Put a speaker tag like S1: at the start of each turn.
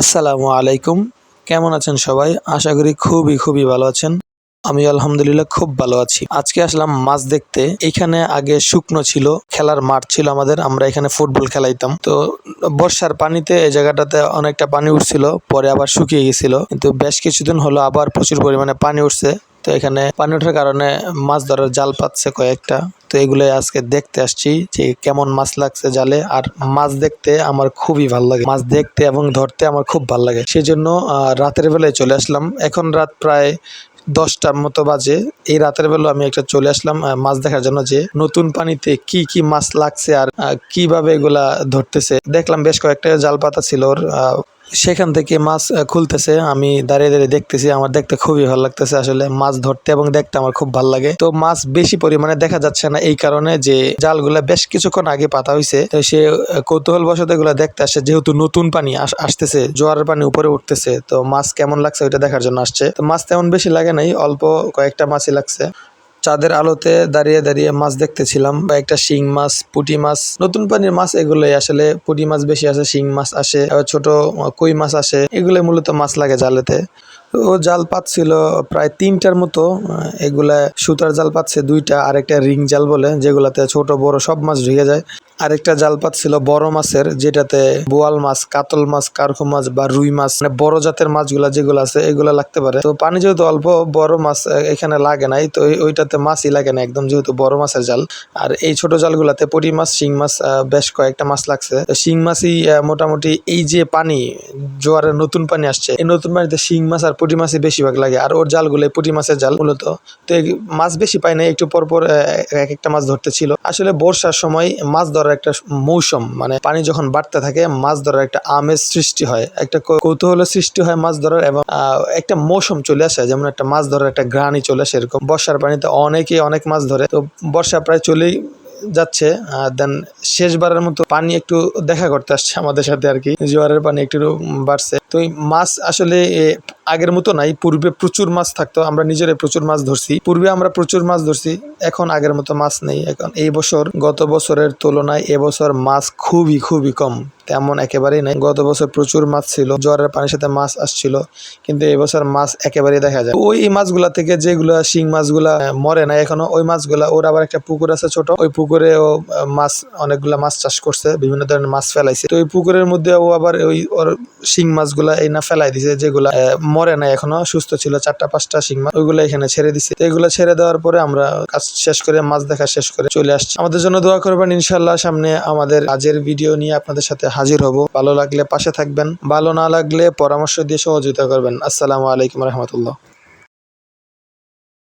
S1: আসসালামু আলাইকুম। কেমন আছেন সবাই? আশা করি খুবই খুবই ভালো আছেন। আমি আলহামদুলিল্লাহ খুব ভালো আছি। আজকে আসলাম মাছ দেখতে। এখানে আগে শুকনো ছিল, খেলার মাঠ ছিল আমাদের। আমরা এখানে ফুটবল খেলাইতাম। তো বর্ষার পানিতে এই জায়গাটাতে অনেকটা পানি উঠছিল, পরে আবার শুকিয়ে গেছিল। কিন্তু বেশ কিছুদিন হলো আবার প্রচুর পরিমাণে পানি উঠছে। তো এখানে পানি ওঠার কারণে মাছ ধরার জাল পাচ্ছে কয়েকটা। তো এগুলো আজকে দেখতে আসছি যে কেমন মাছ লাগছে জালে। আর মাছ দেখতে আমার খুবই ভালো লাগে। মাছ দেখতে এবং ধরতে আমার খুব ভালো লাগে। সেই জন্য আহ, রাতের বেলায় চলে আসলাম। এখন রাত প্রায় দশটার মতো বাজে। এই রাতের বেলা আমি একটা চলে আসলাম মাছ দেখার জন্য যে নতুন পানিতে কি কি মাছ লাগছে আর কীভাবে এগুলা ধরতেছে। দেখলাম বেশ কয়েকটা জাল পাতা ছিল ওর সেখান থেকে মাছ খুলতেছে। আমি দাঁড়িয়ে দাঁড়িয়ে দেখতেছি, আমার দেখতে খুবই ভালো লাগতেছে আসলে মাছ ধরতে এবং দেখতে আমার খুব ভালো লাগে। তো মাছ বেশি পরিমাণে দেখা যাচ্ছে না এই কারণে যে জালগুলা বেশ কিছুক্ষণ আগে পাতা হয়েছে তো সে কৌতূহল বশত এগুলা দেখতে আসছে, যেহেতু নতুন পানি আস- আসতেছে, জোয়ারের পানি উপরে উঠতেছে। তো মাছ কেমন লাগছে ওইটা দেখার জন্য আসছে। তো মাছ তেমন বেশি লাগে নাই, অল্প কয়েকটা মাছই লাগছে। চাঁদের আলোতে দাঁড়িয়ে দাঁড়িয়ে মাছ দেখতেছিলাম বা একটা শিং মাছ, পুটি মাছ, নতুন পানির মাছ এগুলোই আসলে। পুটি মাছ বেশি আসে, শিং মাছ আসে ছোট কই মাছ আসে এগুলো মূলত মাছ লাগে জালেতে। ও জাল পাচ্ছিল প্রায় তিনটার মতো এগুলা সুতার জাল পাচ্ছে দুইটা আর একটা রিং জাল বলে, যেগুলাতে ছোট, বড় সব মাছ ঢুকে যায়। আরেকটা জাল পাত ছিল বড় মাছের, যেটাতে বোয়াল মাছ, কাতল মাছ কারখু মাছ বা রুই মাছ মানে বড় জাতের মাছগুলা যেগুলো আছে, এগুলা লাগতে পারে। তো পানি যেহেতু অল্প, বড় মাছ এখানে লাগে নাই। তো ওইটাতে মাছই লাগে না একদম, যেহেতু বড় মাছের জাল। আর এই ছোট জালগুলাতে পুঁটি মাছ, শিং মাছ বেশ কয়েকটা মাছ লাগছে। তো শিং মাছই মোটামুটি এই যে পানি জোয়ারের নতুন পানি আসছে, এই নতুন পানিতে শিং মাছ আর পুঁটি মাছই বেশিরভাগ লাগে। আর ওর জালগুলো পুঁটি মাছের জাল মূলত। তো মাছ বেশি পাই না একটু পর পর এক একটা মাছ ধরতে ছিল আসলে বর্ষার সময় মাছ ধরার একটা মৌসুম মানে পানি যখন বাড়তে থাকে, মাছ ধরার একটা আমেজ সৃষ্টি হয়। একটা কৌতূহল সৃষ্টি হয় মাছ ধরার এবং একটা মৌসুম চলে আসে। যেমন একটা মাছ ধরার একটা গ্রানি চলে আসে এরকম। বর্ষার পানিতে অনেকে অনেক মাছ ধরে। তো বর্ষা প্রায় চলেই যাচ্ছে দেন শেষবারের মতো পানি একটু দেখা করতে আসছে আমাদের সাথে আর কি। জোয়ারের পানি একটু বাড়ছে। তো এই মাছ আসলে আগের মতো নাই। পূর্বে প্রচুর মাছ থাকতো, আমরা নিজেরাই প্রচুর মাছ ধরছি। পূর্বে আমরা প্রচুর মাছ ধরছি, এখন আগের মতো মাছ নেই। এখন এই বছর, গত বছরের তুলনায় এবছর মাছ খুবই খুবই কম। তেমন একেবারেই নাই। গত বছর প্রচুর মাছ ছিল, জ্বরের পানির সাথে মাছ আসছিল, কিন্তু এবছর মাছ একেবারেই দেখা যায়। ওই মাছগুলা থেকে যেগুলা শিং মাছগুলা মরে না এখনও ওই মাছগুলা, ওর আবার একটা পুকুর আছে ছোট, ওই পুকুরে ও মাছ, অনেকগুলা মাছ চাষ করছে, বিভিন্ন ধরনের মাছ ফেলাইছে। তো ওই পুকুরের মধ্যে ও আবার ওই, ওর শিং মাছগুলা এই না ফেলাই দিছে, যেগুলা মরে না এখনও সুস্থ ছিল, চারটা, পাঁচটা শিং মাছ, ওইগুলো এখানে ছেড়ে দিছে। এগুলো ছেড়ে দেওয়ার পরে আমরা কাজ শেষ করে, মাছ দেখা শেষ করে চলে আসছি। আমাদের জন্য দোয়া করবেন ইনশাল্লাহ সামনে আমাদের কাজের ভিডিও নিয়ে আপনাদের সাথে হাজির হব। ভালো লাগলে পাশে থাকবেন, ভালো না লাগলে পরামর্শ দিয়ে সহযোগিতা করবেন। আসসালামু আলাইকুম রহমতুল্লাহ।